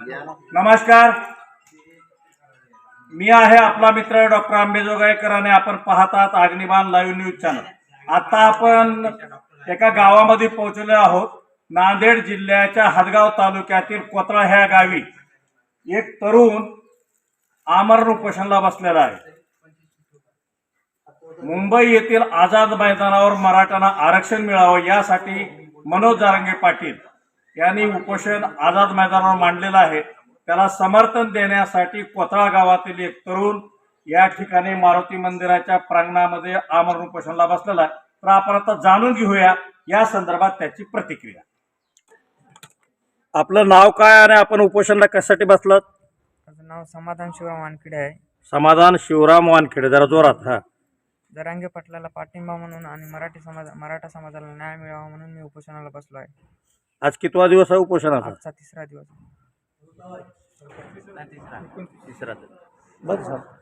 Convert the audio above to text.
नमस्कार. मी आहे आपला मित्र डॉक्टर आंबेजोगाईकर आणि आपण पाहतात अग्निबाण लाईव्ह न्यूज चॅनल आता आपण एका गावामध्ये पोहोचलो आहोत. नांदेड जिल्ह्याच्या हदगाव तालुक्यातील कोतळा ह्या गावी. एक तरुण आमरण उपोषणला बसलेला आहे. मुंबई येथील आझाद मैदानावर मराठ्यांना आरक्षण मिळावं यासाठी मनोज जारंगे पाटील यांनी उपोषण आझाद मैदानावर मांडलेलं आहे. त्याला समर्थन देण्यासाठी कोथळा गावातील एक तरुण या ठिकाणी मारुती मंदिराच्या प्रांगणामध्ये आमरण उपोषणला बसलेला आहे. तर आपण आता जाणून घेऊया या संदर्भात त्याची प्रतिक्रिया. आपलं नाव काय आणि आपण उपोषणला कशासाठी बसलात? माझं नाव समाधान शिवराम वानखेडे आहे. समाधान शिवराम वानखेडे जरा जोरात हा. जरांगे पाटलाला पाठिंबा म्हणून आणि मराठी समाज मराठा समाजाला न्याय मिळावा म्हणून मी उपोषणाला बसलो आहे. आज कितवा दिवस आहे उपोषणाचा आजचा तिसरा दिवस. बस झालं.